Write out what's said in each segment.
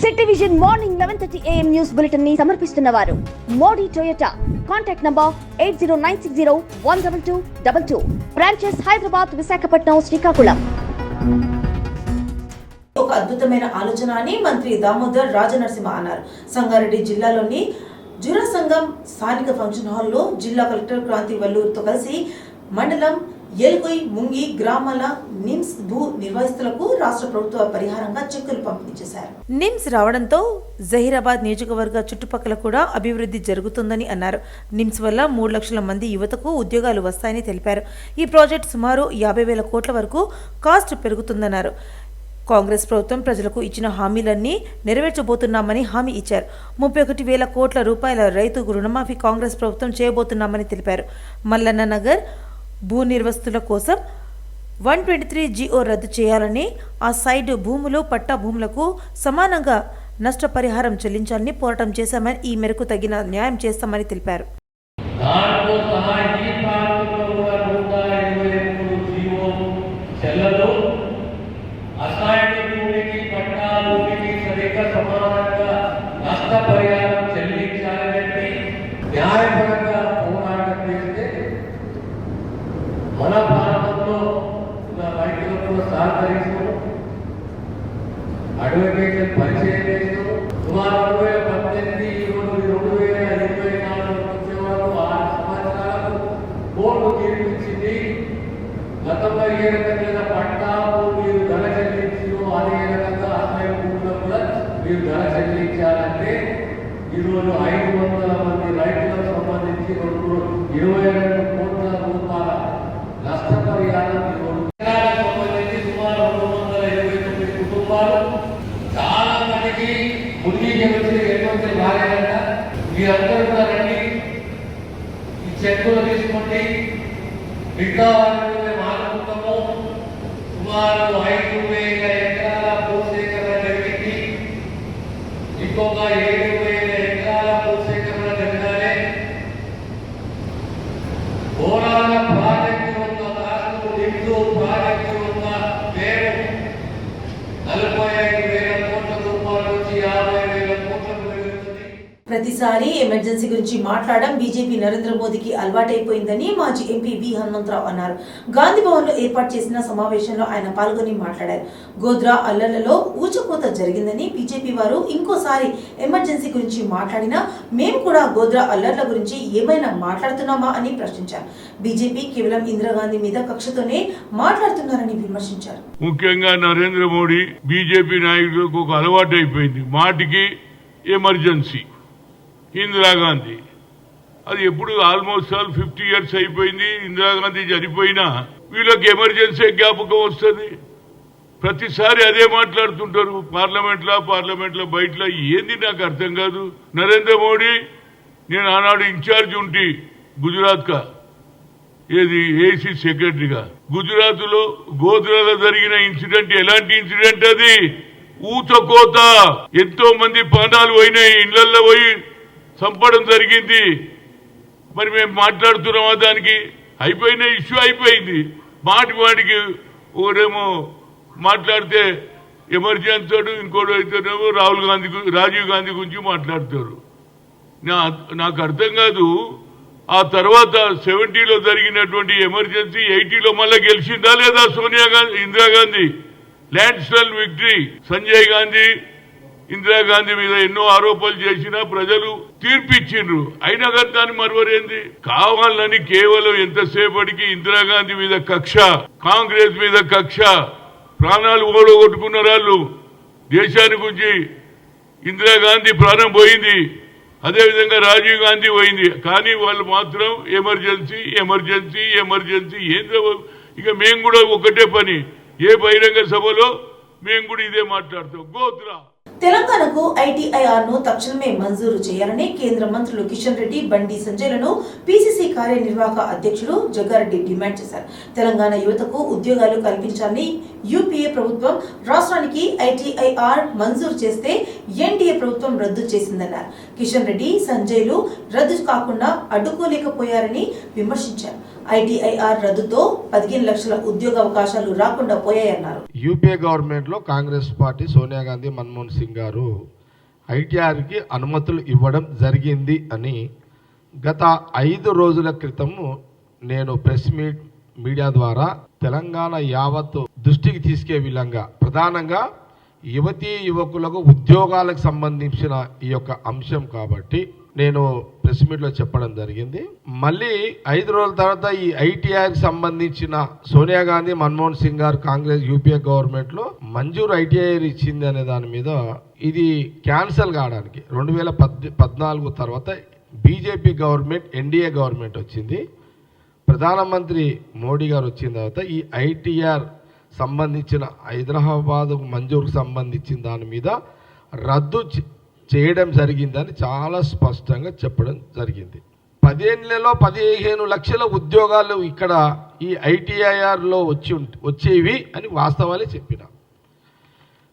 City vision morning eleven thirty AM news బులెటిన్ని సమర్పిస్తున్న వారు. Modi Toyota. Contact number eight zero nine six zero one double two double two. Branches Hyderabad Visakhapatnam Srikakulam. ఒక అద్భుతమైన ఆలోచన అని మంత్రి దామోదర్ రాజనరసింహ అన్నారు. సంగారెడ్డి జిల్లాలోని జురా సంఘం స్థానిక ఫంక్షన్ హాల్లో జిల్లా కలెక్టర్ క్రాంతి వల్లూరుతో కలిసి మండలం ఎల్కొయ్ ముంగి గ్రామాల నిమ్స్ భూ నిర్వాసితులకు రాష్ట్ర ప్రభుత్వ పరిహారంగా చెక్కులు పంపిణీ చేశారు. నిమ్స్ రావడంతో జహీరాబాద్ నియోజకవర్గ చుట్టుపక్కల కూడా అభివృద్ధి జరుగుతుందని అన్నారు. నిమ్స్ వల్ల మూడు లక్షల మంది యువతకు ఉద్యోగాలు వస్తాయని తెలిపారు. ఈ ప్రాజెక్ట్ సుమారు యాభై వేల కోట్ల వరకు కాస్ట్ పెరుగుతుందన్నారు. కాంగ్రెస్ ప్రభుత్వం ప్రజలకు ఇచ్చిన హామీలన్నీ నెరవేర్చబోతున్నామని హామీ ఇచ్చారు. ముప్పై ఒకటి వేల కోట్ల రూపాయల రైతు రుణమాఫీ కాంగ్రెస్ ప్రభుత్వం చేయబోతున్నామని తెలిపారు. మల్లన్న నగర్ భూ నిర్వస్తుల కోసం వన్ ట్వంటీ త్రీ జీఓ రద్దు చేయాలని ఆ సైడ్ భూములు పట్టా భూములకు సమానంగా నష్టపరిహారం చెల్లించాలని పోరాటం చేశామని ఈ మేరకు తగిన న్యాయం చేస్తామని తెలిపారు. భూమికి పట్టా భూమికి సరిగ్గా సమానంగా నష్టపరిహారం Padre ప్రతిసారి ఎమర్జెన్సీ గురించి మాట్లాడడం బీజేపీ నరేంద్ర మోదీకి అలవాటైపోయిందని మాజీ ఎంపీ వి హనుమంతరావు అన్నారు. గాంధీ భవన్లో ఏర్పాటు చేసిన సమావేశంలో ఆయన పాల్గొని మాట్లాడారు. గోద్రా అల్లర్లలో ఊచకోత జరిగిందని బీజేపీ వారు ఇంకోసారి ఎమర్జెన్సీ గురించి మాట్లాడినా మేము కూడా గోద్రా అల్లర్ల గురించి ఏమైనా మాట్లాడుతున్నామా అని ప్రశ్నించారు. బీజేపీ కేవలం ఇందిరాగాంధీ మీద కక్షతోనే మాట్లాడుతున్నారని విమర్శించారు. ముఖ్యంగా నరేంద్ర మోడీ బీజేపీ నాయకులకు ఒక అలవాటు అయిపోయింది మాటికి ఎమర్జెన్సీ. ఇందిరాగాంధీ అది ఎప్పుడు ఆల్మోస్ట్ ఆల్ ఫిఫ్టీ ఇయర్స్ అయిపోయింది ఇందిరాగాంధీ చనిపోయినా వీళ్ళకి ఎమర్జెన్సీ జ్ఞాపకం వస్తుంది. ప్రతిసారి అదే మాట్లాడుతుంటారు పార్లమెంట్లో పార్లమెంట్లో బయటలో ఏంది నాకు అర్థం కాదు. నరేంద్ర మోడీ నేను ఆనాడు ఇన్ఛార్జ్ ఉంటి గుజరాత్ ఏది ఏసీ సెక్రటరీగా గుజరాత్లో గోధులలో జరిగిన ఇన్సిడెంట్ ఎలాంటి ఇన్సిడెంట్ అది? ఊచకోత. ఎంతో మంది ప్రాణాలు పోయినాయి ఇళ్ళలో పోయి చంపడం జరిగింది. మరి మేము మాట్లాడుతున్నామా దానికి? అయిపోయిన ఇష్యూ అయిపోయింది. మాటి వాడికి ఒకడేమో మాట్లాడితే ఎమర్జెన్సీ ఇంకోటి అయితేనేమో రాహుల్ గాంధీ రాజీవ్ గాంధీ గురించి మాట్లాడతారు. నా నాకు అర్థం కాదు. ఆ తర్వాత సెవెంటీలో జరిగినటువంటి ఎమర్జెన్సీ ఎయిటీలో మళ్ళీ గెలిచిందా లేదా Sonia Gandhi Indira Gandhi landslide victory Sanjay Gandhi Indira Gandhi మీద ఎన్నో ఆరోపణలు చేసినా ప్రజలు తీర్పిచ్చిండ్రు. అయినా కానీ దాన్ని మరువరేంది? కావాలని కేవలం ఎంతసేపటికి ఇందిరాగాంధీ మీద కక్ష కాంగ్రెస్ మీద కక్ష ప్రాణాలు ఓడగొట్టుకున్న వాళ్ళు దేశానికి గురించి ఇందిరాగాంధీ ప్రాణం పోయింది. అదేవిధంగా రాజీవ్ గాంధీ పోయింది. కానీ వాళ్ళు మాత్రం ఎమర్జెన్సీ ఎమర్జెన్సీ ఎమర్జెన్సీ ఏందో ఇక మేము కూడా ఒకటే పని. ఏ బహిరంగ సభలో మేము కూడా ఇదే మాట్లాడతాం. గోత్రా! తెలంగాణకు ఐటీఐఆర్ను తక్షణమే మంజూరు చేయాలని కేంద్ర మంత్రులు కిషన్ రెడ్డి బండి సంజయ్లను పీసీసీ కార్యనిర్వాహక అధ్యక్షుడు జగ్గారెడ్డి డిమాండ్ చేశారు. తెలంగాణ యువతకు ఉద్యోగాలు కల్పించాలని యూపీఏ ప్రభుత్వం రాష్ట్రానికి ఐటీఐఆర్ మంజూరు చేస్తే ఎన్డీఏ ప్రభుత్వం రద్దు చేసిందన్నారు. కిషన్ రెడ్డి సంజయ్లు రద్దు కాకుండా అడ్డుకోలేకపోయారని విమర్శించారు. ఐటీఐఆర్ రద్దుతో పదిహేను లక్షల ఉద్యోగ అవకాశాలు రాకుండా పోయాయన్నారు. యూపీఏ గవర్నమెంట్లో కాంగ్రెస్ పార్టీ సోనియా గాంధీ మన్మోహన్ సింగ్ గారు ఐటీఆర్కి అనుమతులు ఇవ్వడం జరిగింది అని గత ఐదు రోజుల క్రితము నేను ప్రెస్ మీట్ మీడియా ద్వారా తెలంగాణ యావత్తు దృష్టికి తీసుకే విధంగా ప్రధానంగా యువతీ యువకులకు ఉద్యోగాలకు సంబంధించిన ఈ యొక్క అంశం కాబట్టి నేను ప్రెస్ మీట్లో చెప్పడం జరిగింది. మళ్ళీ ఐదు రోజుల తర్వాత ఈ ఐటీఐకి సంబంధించిన సోనియా గాంధీ మన్మోహన్ సింగ్ గారు కాంగ్రెస్ యూపీఏ గవర్నమెంట్లో మంజూరు ఐటీఐ ఇచ్చింది అనే దాని మీద ఇది క్యాన్సల్ కావడానికి రెండు వేల పద్ పద్నాలుగు తర్వాత బీజేపీ గవర్నమెంట్ ఎన్డీఏ గవర్నమెంట్ వచ్చింది. ప్రధానమంత్రి మోడీ గారు వచ్చిన తర్వాత ఈ ఐటీఆర్ సంబంధించిన హైదరాబాద్ మంజూరుకు సంబంధించిన దాని మీద రద్దు చేయడం జరిగిందని చాలా స్పష్టంగా చెప్పడం జరిగింది. పదిహేనులలో పదిహేను లక్షల ఉద్యోగాలు ఇక్కడ ఈ ఐటీఐఆర్లో వచ్చి వచ్చేవి అని వాస్తవాలే చెప్పిన.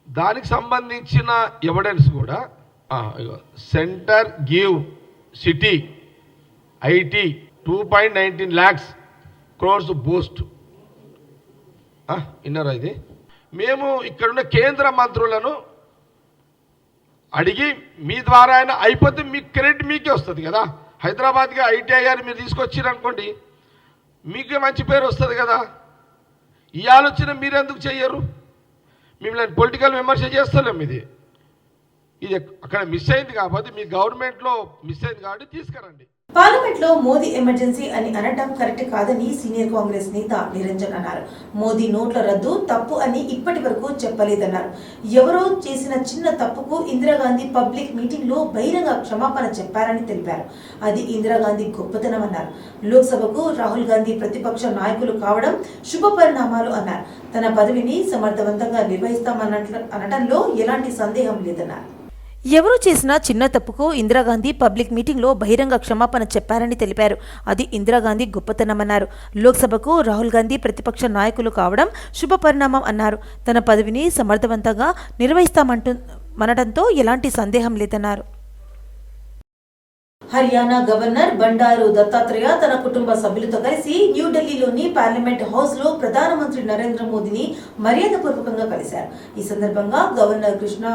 దానికి సంబంధించిన ఎవిడెన్స్ కూడా center give city IT two point nineteen lakhs crores boost విన్నారా ఇది? మేము ఇక్కడున్న కేంద్ర మంత్రులను అడిగి మీ ద్వారా అయినా అయిపోతే మీకు క్రెడిట్ మీకే వస్తుంది కదా. హైదరాబాద్కి గారు మీరు తీసుకొచ్చిరనుకోండి మీకే మంచి పేరు వస్తుంది కదా. ఈ ఆలోచన మీరు ఎందుకు చెయ్యరు? మిమ్మల్ని పొలిటికల్ విమర్శ చేస్తలేం ఇది. ఇది అక్కడ మిస్ అయింది కాబట్టి మీ గవర్నమెంట్లో మిస్ అయింది కాబట్టి తీసుకురండి. పార్లమెంట్లో మోదీ ఎమర్జెన్సీ అని అనటం కరెక్ట్ కాదని సీనియర్ కాంగ్రెస్ నేత నిరంజన్ అన్నారు. మోదీ నోట్ల రద్దు తప్పు అని ఇప్పటి వరకు చెప్పలేదన్నారు. ఎవరో చేసిన చిన్న తప్పుకు ఇందిరాగాంధీ పబ్లిక్ మీటింగ్లో బహిరంగ క్షమాపణ చెప్పారని తెలిపారు. అది ఇందిరాగాంధీ గొప్పతనం అన్నారు. లోక్సభకు రాహుల్ గాంధీ ప్రతిపక్ష నాయకులు కావడం శుభ పరిణామాలు అన్నారు. తన పదవిని సమర్థవంతంగా నిర్వహిస్తామన్నట్లు అనటంలో ఎలాంటి సందేహం లేదన్నారు. ఎవరు చేసిన చిన్న తప్పుకు ఇందిరాగాంధీ పబ్లిక్ మీటింగ్లో బహిరంగ క్షమాపణ చెప్పారని తెలిపారు. అది ఇందిరాగాంధీ గొప్పతనమన్నారు. లోక్సభకు రాహుల్ గాంధీ ప్రతిపక్ష నాయకులు కావడం శుభ పరిణామం అన్నారు. తన పదవిని సమర్థవంతంగా నిర్వహిస్తామంటూ మనడంతో ఎలాంటి సందేహం లేదన్నారు. హర్యానా గవర్నర్ బండారు దత్తాత్రేయ తన కుటుంబ సభ్యులతో కలిసి న్యూఢిల్లీలోని పార్లమెంట్ హౌస్లో ప్రధానమంత్రి నరేంద్ర మోదీని మర్యాదపూర్వకంగా కలిశారు. ఈ సందర్భంగా గవర్నర్ కృష్ణ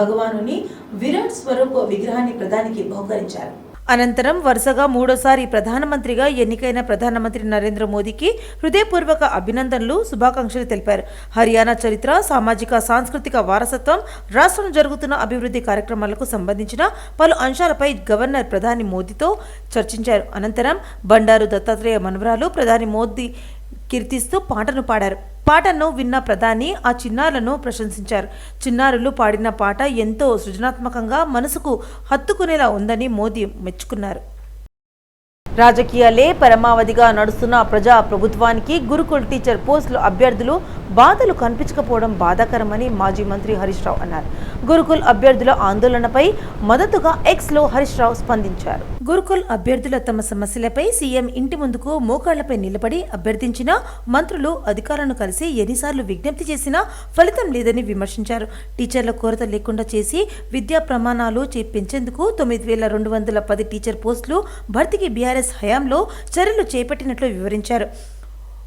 భగవానుని విరాట్ స్వరూప్ విగ్రహాన్ని ప్రధానికి బహుకరించారు. అనంతరం వరుసగా మూడోసారి ప్రధానమంత్రిగా ఎన్నికైన ప్రధానమంత్రి నరేంద్ర మోదీకి హృదయపూర్వక అభినందనలు శుభాకాంక్షలు తెలిపారు. హర్యానా చరిత్ర సామాజిక సాంస్కృతిక వారసత్వం రాష్ట్రం జరుగుతున్న అభివృద్ధి కార్యక్రమాలకు సంబంధించిన పలు అంశాలపై గవర్నర్ ప్రధాని మోదీతో చర్చించారు. అనంతరం బండారు దత్తాత్రేయ మనవరాలు ప్రధాని మోదీ కీర్తిస్తూ పాటను పాడారు. పాటను విన్న ప్రధాని ఆ చిన్నారులను ప్రశంసించారు. చిన్నారులు పాడిన పాట ఎంతో సృజనాత్మకంగా మనసుకు హత్తుకునేలా ఉందని మోదీ మెచ్చుకున్నారు. రాజకీయాలే పరమావధిగా నడుస్తున్న ప్రజా ప్రభుత్వానికి గురుకుల్ టీచర్ పోస్టులు అభ్యర్థులు బాధలు కనిపించకపోవడం బాధాకరమని మాజీ మంత్రి హరీష్ రావు అన్నారు. గురుకుల్ అభ్యర్థుల ఆందోళనపై మద్దతుగా ఎక్స్లో హరీష్ రావు స్పందించారు. గురుకుల్ అభ్యర్థుల తమ సమస్యలపై సీఎం ఇంటి ముందుకు మోకాళ్ళపై నిలబడి అభ్యర్థించిన మంత్రులు అధికారులను కలిసి ఎన్నిసార్లు విజ్ఞప్తి చేసినా ఫలితం లేదని విమర్శించారు. టీచర్ల కొరత లేకుండా చేసి విద్యా ప్రమాణాలు చేపించేందుకు తొమ్మిది వేల రెండు వందల పది టీచర్ పోస్టులు భర్తీకి బీఆర్ఎస్ హయాంలో చర్యలు చేపట్టినట్లు వివరించారు.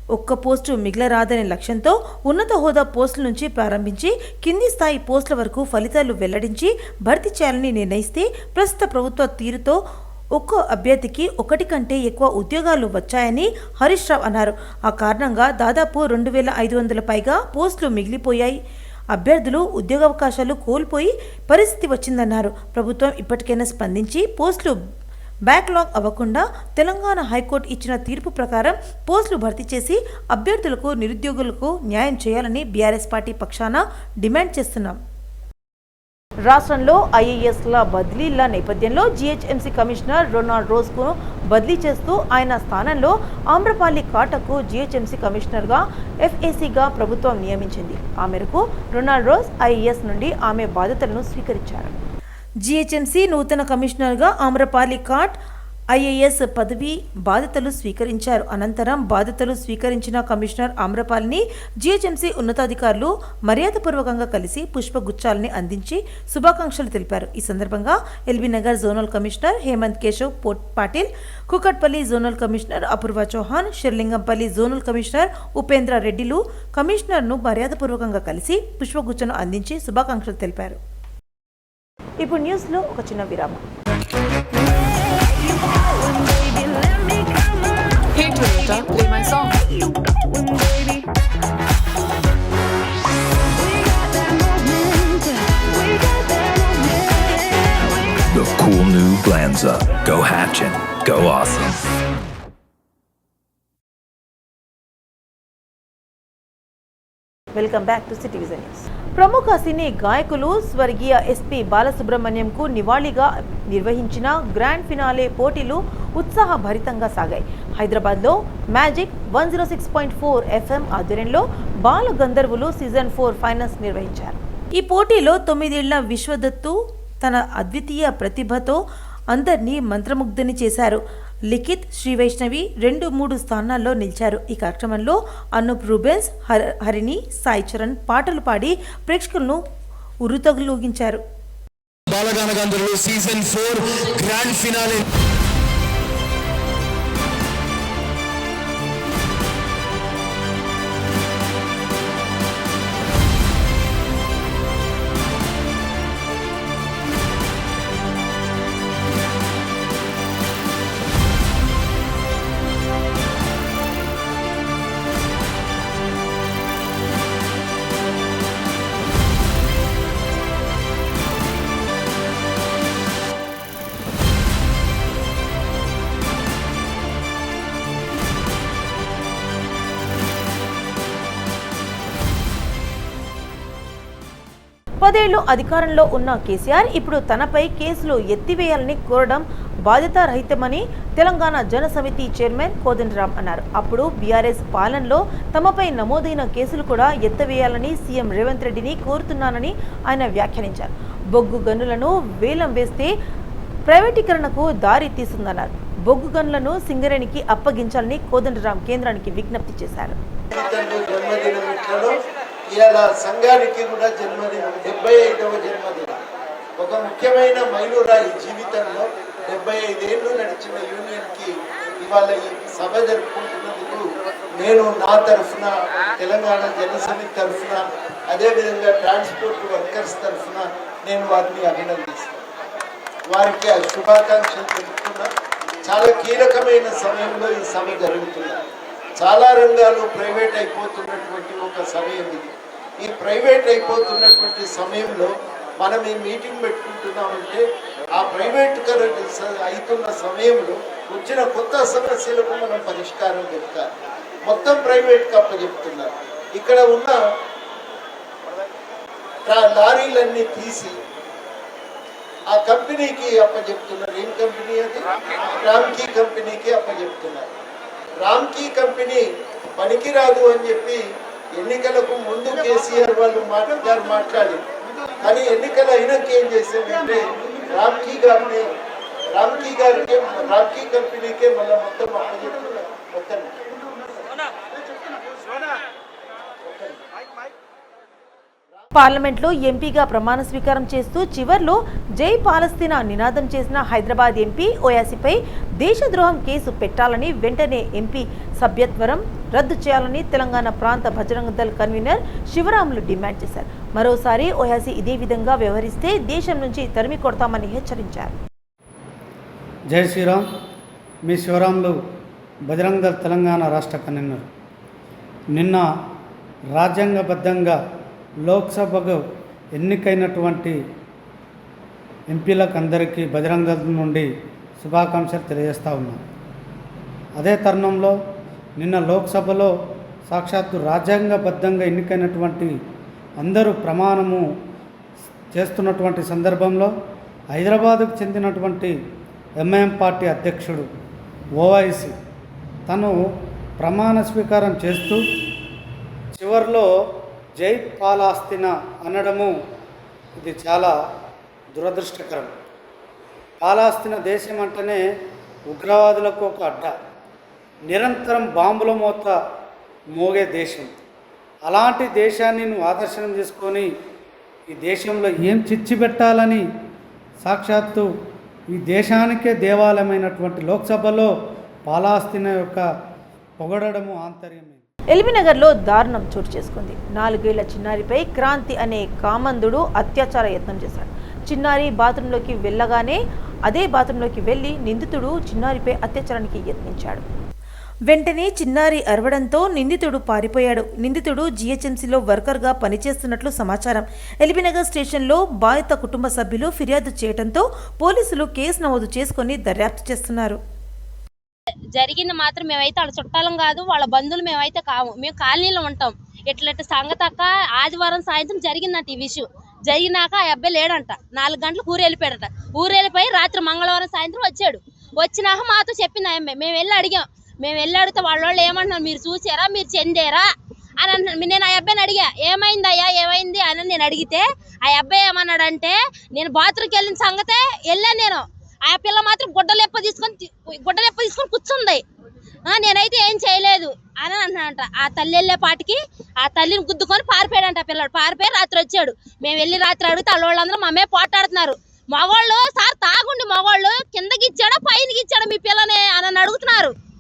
ఒక్క పోస్టు మిగలరాదనే లక్ష్యంతో ఉన్నత హోదా పోస్టుల నుంచి ప్రారంభించి కింది స్థాయి పోస్టుల వరకు ఫలితాలు వెల్లడించి భర్తీ చేయాలని నిర్ణయిస్తే ప్రస్తుత ప్రభుత్వ తీరుతో ఒక్కో అభ్యర్థికి ఒకటి కంటే ఎక్కువ ఉద్యోగాలు వచ్చాయని హరీష్ రావు అన్నారు. ఆ కారణంగా దాదాపు రెండు వేల ఐదు వందల పైగా పోస్టులు మిగిలిపోయాయి. అభ్యర్థులు ఉద్యోగావకాశాలు కోల్పోయి పరిస్థితి వచ్చిందన్నారు. ప్రభుత్వం ఇప్పటికైనా స్పందించి పోస్టులు బ్యాక్లాగ్ అవ్వకుండా తెలంగాణ హైకోర్టు ఇచ్చిన తీర్పు ప్రకారం పోస్టులు భర్తీ చేసి అభ్యర్థులకు నిరుద్యోగులకు న్యాయం చేయాలని బీఆర్ఎస్ పార్టీ పక్షాన డిమాండ్ చేస్తున్నాం. రాష్ట్రంలో ఐఏఎస్ల బదిలీల నేపథ్యంలో జీహెచ్ఎంసీ కమిషనర్ రొనాల్డ్ రోజ్కు బదిలీ చేస్తూ ఆయన స్థానంలో ఆమ్రపాలి కాటకు జీహెచ్ఎంసీ కమిషనర్గా ఎఫ్ఏసీగా ప్రభుత్వం నియమించింది. ఆ మేరకు రొనాల్డ్ రోజ్ ఐఏఎస్ నుండి ఆమె బాధ్యతలను స్వీకరించారు. జీహెచ్ఎంసీ నూతన కమిషనర్గా ఆమ్రపాలి కాట్ ఐఏఎస్ పదవి బాధ్యతలు స్వీకరించారు. అనంతరం బాధ్యతలు స్వీకరించిన కమిషనర్ ఆమ్రపాలిని జీహెచ్ఎంసీ ఉన్నతాధికారులు మర్యాదపూర్వకంగా కలిసి పుష్పగుచ్చాలని అందించి శుభాకాంక్షలు తెలిపారు. ఈ సందర్భంగా LB Nagar zonal commissioner Hemant Keshav పోట్ Patil Kukatpally zonal commissioner Apoorva Chauhan Serilingampally zonal commissioner Upendra రెడ్డిలు కమిషనర్ను మర్యాదపూర్వకంగా కలిసి పుష్పగుచ్చను అందించి శుభాకాంక్షలు తెలిపారు. ఇప్పుడు న్యూస్లో ఒక చిన్న విరామం Hey Toyota, play my song. The cool new Glanza. Go hatching. Go awesome. Welcome back to city vision news ప్రముఖ సినీ గాయకులు స్వర్గీయ ఎస్పి బాలసుబ్రహ్మణ్యంకు నివాళిగా నిర్వహించిన గ్రాండ్ ఫినాలే పోటీలు ఉత్సాహభరితంగా సాగాయి. హైదరాబాద్లో magic one zero six point four FM ఆధ్వర్యంలో బాల గంధర్వులు సీజన్ ఫోర్ ఫైనల్స్ నిర్వహించారు. ఈ పోటీలో తొమ్మిదేళ్ళ విశ్వదత్తు తన అద్వితీయ ప్రతిభతో అందరినీ మంత్రముగ్ధని చేశారు. లిఖిత్ శ్రీ వైష్ణవి రెండు మూడు స్థానాల్లో నిలిచారు. ఈ కార్యక్రమంలో అనూప్ రూబెన్స్ హరిణి సాయి చరణ్ పాటలు పాడి ప్రేక్షకులను ఉరుతగులూగించారు. బాలగానగంధర్వులు సీజన్ ఫోర్ గ్రాండ్ ఫినాలే పదేళ్ళు అధికారంలో ఉన్న కేసీఆర్ ఇప్పుడు తనపై కేసులు ఎత్తివేయాలని కోరడం బాధ్యతారహితమని తెలంగాణ జనసమితి చైర్మన్ కోదండరాం అన్నారు. అప్పుడు బీఆర్ఎస్ పాలనలో తమపై నమోదైన కేసులు కూడా ఎత్తవేయాలని సీఎం రేవంత్ రెడ్డిని కోరుతున్నానని ఆయన వ్యాఖ్యానించారు. బొగ్గు గనులను వేలం వేస్తే ప్రైవేటీకరణకు దారి తీస్తుందన్నారు. బొగ్గు గనులను సింగరేణికి అప్పగించాలని కోదండరాం కేంద్రానికి విజ్ఞప్తి చేశారు. ఇలా సంఘానికి కూడా జన్మదినం డెబ్బై ఐదవ జన్మదినం. ఒక ముఖ్యమైన మైలురాయి జీవితంలో డెబ్బై ఐదేళ్ళు నడిచిన యూనియన్కి ఇవాళ ఈ సభ జరుపుకుంటున్నందుకు నేను నా తరఫున తెలంగాణ జనసమితి తరఫున అదేవిధంగా ట్రాన్స్పోర్ట్ వర్కర్స్ తరఫున నేను వారిని అభినందిస్తాను. వారికి శుభాకాంక్షలు తెలుపుతున్నా. చాలా కీలకమైన సమయంలో ఈ సభ జరుగుతుంది చాలా రంగాలు ప్రైవేట్ అయిపోతున్నటువంటి ఒక సమయం ఇది. ఈ ప్రైవేట్ అయిపోతున్నటువంటి సమయంలో మనం ఈ మీటింగ్ పెట్టుకుంటున్నామంటే ఆ ప్రైవేట్ అవుతున్న సమయంలో వచ్చిన కొత్త సమస్యలకు మనం పరిష్కారం చెప్తారు మొత్తం ప్రైవేట్ అప్పచెప్తున్నారు ఇక్కడ ఉన్న లారీలన్నీ తీసి ఆ కంపెనీకి అప్పచెప్తున్నారు ఏం కంపెనీ అది? రామ్కీ కంపెనీకి అప్పచెప్తున్నారు రామ్కీ కంపెనీ పనికిరాదు అని చెప్పి ఎన్నికలకు ముందు కేసీఆర్ వాళ్ళు మాట్లాడారు మాట్లాడి. కానీ ఎన్నికలు అయినాక ఏం చేశారంటే రామ్కీ గారిని రామ్కీ గారికి రామ్కీ కంపెనీకే మళ్ళీ మొత్తం మొత్తం. పార్లమెంట్లో ఎంపీగా ప్రమాణ స్వీకారం చేస్తూ చివర్లో జై పాలస్తీనా నినాదం చేసిన హైదరాబాద్ ఎంపీ ఓయాసిపై దేశద్రోహం కేసు పెట్టాలని వెంటనే ఎంపీ సభ్యత్వరం రద్దు చేయాలని తెలంగాణ ప్రాంత బజరంగ దళ్ కన్వీనర్ శివరాములు డిమాండ్ చేశారు. మరోసారి ఓయాసీ ఇదే విధంగా వ్యవహరిస్తే దేశం నుంచి తరిమి కొడతామని హెచ్చరించారు. జై శ్రీరామ్. మీ శివరాములు బజరంగ దళ్ తెలంగాణ రాష్ట్ర కన్వీనర్. నిన్న రాజ్యాంగబద్ధంగా లోక్సభకు ఎన్నికైనటువంటి ఎంపీలకు అందరికీ బజరంగ నుండి శుభాకాంక్షలు తెలియజేస్తూ ఉన్నాను అదే తరుణంలో నిన్న లోక్సభలో సాక్షాత్తు రాజ్యాంగబద్ధంగా ఎన్నికైనటువంటి అందరూ ప్రమాణము చేస్తున్నటువంటి సందర్భంలో హైదరాబాదుకు చెందినటువంటి ఎంఐఎం పార్టీ అధ్యక్షుడు ఓవైసీ తను ప్రమాణ స్వీకారం చేస్తూ చివరిలో జై పాలాస్తిన అనడము ఇది చాలా దురదృష్టకరం. పాలాస్తిన దేశం అంటేనే ఉగ్రవాదులకు ఒక అడ్డ. నిరంతరం బాంబుల మోత మోగే దేశం. అలాంటి దేశాన్ని నువ్వు ఆదర్శనం చేసుకొని ఈ దేశంలో ఏం చిచ్చి పెట్టాలని సాక్షాత్తు ఈ దేశానికే దేవాలయమైనటువంటి లోక్సభలో పాలాస్తీనా యొక్క పొగడము ఆంతర్యమే. ఎల్బీనగర్లో దారుణం చోటు చేసుకుంది. నాలుగేళ్ళ చిన్నారిపై క్రాంతి అనే కామందుడు అత్యాచార యత్నం చేశాడు. చిన్నారి బాత్రూంలోకి వెళ్ళగానే అదే బాత్రూంలోకి వెళ్ళి నిందితుడు చిన్నారిపై అత్యాచారానికి యత్నించాడు. వెంటనే చిన్నారి అరవడంతో నిందితుడు పారిపోయాడు. నిందితుడు జీహెచ్ఎంసీలో వర్కర్గా పనిచేస్తున్నట్లు సమాచారం. ఎల్బీనగర్ స్టేషన్లో బాధిత కుటుంబ సభ్యులు ఫిర్యాదు చేయడంతో పోలీసులు కేసు నమోదు చేసుకుని దర్యాప్తు చేస్తున్నారు. జరిగింది మాత్రం మేమైతే వాళ్ళ చుట్టాలం కాదు వాళ్ళ బంధువులు మేమైతే కాము. మేము కాలనీలో ఉంటాం. ఇట్లాంటి సంగతి ఆదివారం సాయంత్రం జరిగిందంట ఈ విషయం. జరిగినాక ఆ అబ్బాయి లేడంట. నాలుగు గంటలకు ఊరు వెళ్ళిపోయాడట. ఊరు వెళ్ళిపోయి రాత్రి మంగళవారం సాయంత్రం వచ్చాడు. వచ్చినాక మాతో చెప్పింది ఆ అమ్మాయి. మేము వెళ్ళి అడిగాం. మేము వెళ్ళి అడిగితే వాళ్ళ వాళ్ళు ఏమంటున్నారు మీరు చూసారా? మీరు చెందారా? అని అంటున్నాను నేను ఆ అబ్బాయిని అడిగా ఏమైంది అయ్యా ఏమైంది? అని నేను అడిగితే ఆ అబ్బాయి ఏమన్నాడంటే నేను బాత్రూమ్కి వెళ్ళిన సంగతే వెళ్ళాను నేను. ఆ పిల్ల మాత్రం గుడ్డలెప్ప తీసుకొని గుడ్డలెప్ప తీసుకొని కూర్చుంది. ఆ, నేనైతే ఏం చేయలేదు. అని అంటున్నాడంట ఆ తల్లి వెళ్ళే పాటికి ఆ తల్లిని గుద్దుకొని పారిపోయాడంట పిల్లడు. పారిపోయి రాత్రి వచ్చాడు. మేము వెళ్ళి రాత్రి అడిగితే అల్లవాళ్ళందరూ మా పోటాడుతున్నారు. మగవాళ్ళు సార్ తాగుండి మగవాళ్ళు. కిందకి ఇచ్చాడా? పైనకి ఇచ్చాడా మీ పిల్లని? అని అడుగుతున్నారు.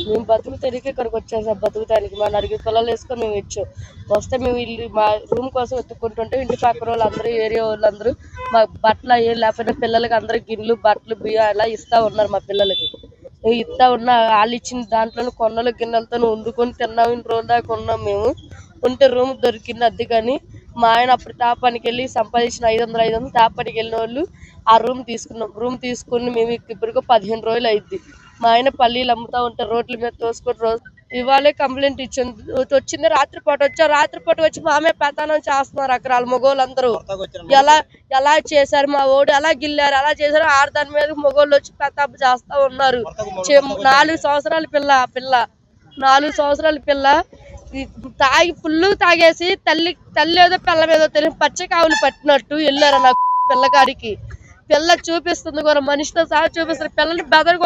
మేము బతుకు తెరిగి ఇక్కడికి వచ్చాం సార్ బతుకుతానికి మా నలుగురు పొలాలు వేసుకొని మేము ఇచ్చాం. వస్తే మేము ఇల్లు మా రూమ్ కోసం వెతుక్కుంటుంటే ఇంటి పక్కన వాళ్ళందరూ ఏరియా వాళ్ళందరూ మా బట్టలు అయ్యి లేకపోతే పిల్లలకి అందరూ గిన్నెలు బట్టలు బియ్యం అలా ఇస్తా ఉన్నారు మా పిల్లలకి. ఇస్తా ఉన్న వాళ్ళు ఇచ్చిన దాంట్లో కొన్నలు గిన్నెలతో వండుకొని తిన్నాం ఇన్ని రోజుల దాకా ఉన్నాం మేము. ఉంటే రూమ్ దొరికింది అద్దె కానీ మా ఆయన అప్పుడు తాపానికి వెళ్ళి సంపాదించిన ఐదు వందలు ఐదు వందలు తాపానికి వెళ్ళిన వాళ్ళు ఆ రూమ్ తీసుకున్నాం. రూమ్ తీసుకుని మేము ఇప్పటికో పదిహేను రోజులు అయింది. మా ఆయన పల్లీలు అమ్ముతా ఉంటే రోడ్ల మీద తోసుకొని రోజు. ఇవాళే కంప్లైంట్ ఇచ్చింది. వచ్చింది రాత్రిపూట. వచ్చా రాత్రిపూట వచ్చి మామే పెతానం చేస్తున్నారు అక్కడ వాళ్ళ మగోళ్ళందరూ ఎలా ఎలా చేశారు మా ఓడు ఎలా గిల్లారు ఎలా చేశారు ఆరు దాని మీద మగోళ్ళు వచ్చి పెతాపు చేస్తా ఉన్నారు. నాలుగు సంవత్సరాల పిల్ల ఆ పిల్ల. నాలుగు సంవత్సరాల పిల్ల. తాగి ఫుల్ తాగేసి తల్లి తల్లి ఏదో పిల్ల మీద తెలియదు పచ్చ కావులు పట్టినట్టు వెళ్ళారు నాకు పిల్లకాడికి పిల్ల చూపిస్తుంది కూడా మనిషితో సహా చూపిస్తారు. పిల్లని బెదరు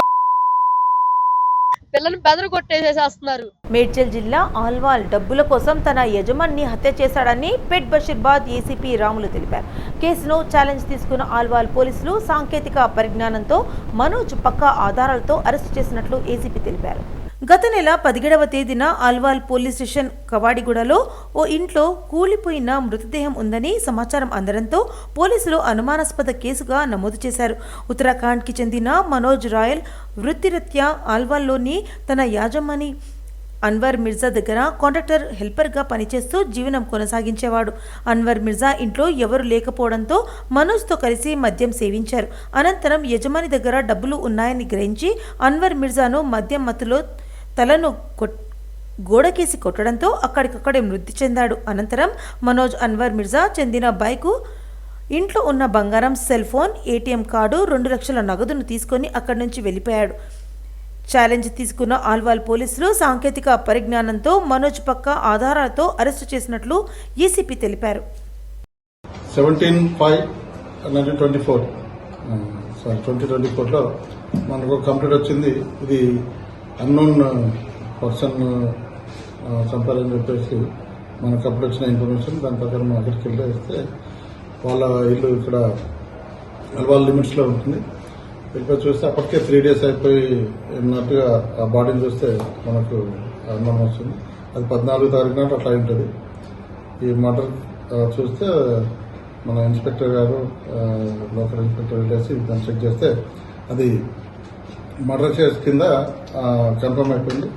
పిల్లని బెదరగొట్టేసేస్తున్నారు మేడ్చల్ జిల్లా ఆల్వాల్ డబ్బుల కోసం తన యజమాన్ని హత్య చేశాడని పెట్ బషీర్బాద్ ఏసీపీ రాములు తెలిపారు. కేసును ఛాలెంజ్ తీసుకున్న ఆల్వాల్ పోలీసులు సాంకేతిక పరిజ్ఞానంతో మనోజ్ పక్కా ఆధారాలతో అరెస్టు చేసినట్లు ఏసీపీ తెలిపారు. గత నెల పదిహేడవ తేదీన ఆల్వాల్ పోలీస్ స్టేషన్ కవాడిగూడలో ఓ ఇంట్లో కూలిపోయిన మృతదేహం ఉందని సమాచారం అందడంతో పోలీసులు అనుమానాస్పద కేసుగా నమోదు చేశారు. ఉత్తరాఖండ్కి చెందిన మనోజ్ రాయల్ వృత్తిరీత్యా ఆల్వాల్లోని తన యాజమాని అన్వర్ మిర్జా దగ్గర కాంట్రాక్టర్ హెల్పర్గా పనిచేస్తూ జీవనం కొనసాగించేవాడు. అన్వర్ మిర్జా ఇంట్లో ఎవరు లేకపోవడంతో మనోజ్తో కలిసి మద్యం సేవించారు. అనంతరం యజమాని దగ్గర డబ్బులు ఉన్నాయని గ్రహించి అన్వర్ మిర్జాను మద్యం మత్తులో తలను కొట్ గోడకేసి కొట్టడంతో అక్కడికక్కడే మృతి చెందాడు. అనంతరం మనోజ్ అన్వర్ మిర్జా చెందిన బైకు ఇంట్లో ఉన్న బంగారం సెల్ ఫోన్ ఏటీఎం కార్డు రెండు లక్షల నగదును తీసుకొని అక్కడి నుంచి వెళ్ళిపోయాడు. ఛాలెంజ్ తీసుకున్న ఆల్వాల్ పోలీసులు సాంకేతిక పరిజ్ఞానంతో మనోజ్ పక్క ఆధారాలతో అరెస్టు చేసినట్లు ఏసీపీ తెలిపారు. Seventeen five nineteen twenty four. Sorry twenty twenty ఫోర్లో మనకు కంప్లీట్ వచ్చింది. ఇది అన్నోన్ పర్సన్ చంపారని చెప్పేసి మనకు అప్పుడు వచ్చిన ఇన్ఫర్మేషన్ దాని ప్రకారం మనం అక్కడికి వెళ్ళేస్తే వాళ్ళ ఇల్లు ఇక్కడ అల్వాల్ లిమిట్స్లో ఉంటుంది. వెళ్ళిపోయి చూస్తే అప్పటికే త్రీ డేస్ అయిపోయి ఉన్నట్టుగా ఆ బాడీని చూస్తే మనకు అనుమానం వస్తుంది. అది పద్నాలుగు తారీఖు నాటి అట్లా ఉంటుంది ఈ మర్డర్ చూస్తే మన ఇన్స్పెక్టర్ గారు లోకల్ ఇన్స్పెక్టర్ వెళ్ళేసి దాన్ని చెక్ చేస్తే అది మర్డర్ కేసు కింద కన్ఫర్మ్ అయిపోయింది.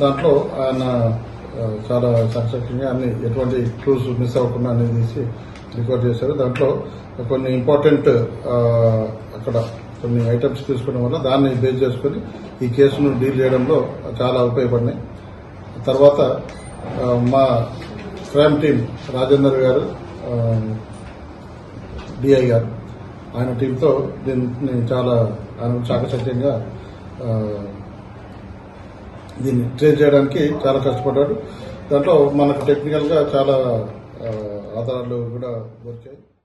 దాంట్లో ఆయన చాలా సాటిస్ఫాక్షన్గా అన్ని ఎటువంటి క్లూస్ మిస్ అవ్వకుండా అన్ని తీసి రికార్డ్ చేశారు. దాంట్లో కొన్ని ఇంపార్టెంట్ అక్కడ కొన్ని ఐటమ్స్ తీసుకోవడం వల్ల దాన్ని బేస్ చేసుకొని ఈ కేసును డీల్ చేయడంలో చాలా ఉపయోగపడినాయి. తర్వాత మా క్రైమ్ టీం రాజేందర్ గారు డిఐ గారు ఆయన టీంతో దీన్ని చాలా చాకచక్యంగా దీన్ని ట్రేస్ చేయడానికి చాలా కష్టపడ్డాడు. దాంట్లో మనకు టెక్నికల్గా చాలా ఆధారాలు కూడా దొరికాయి.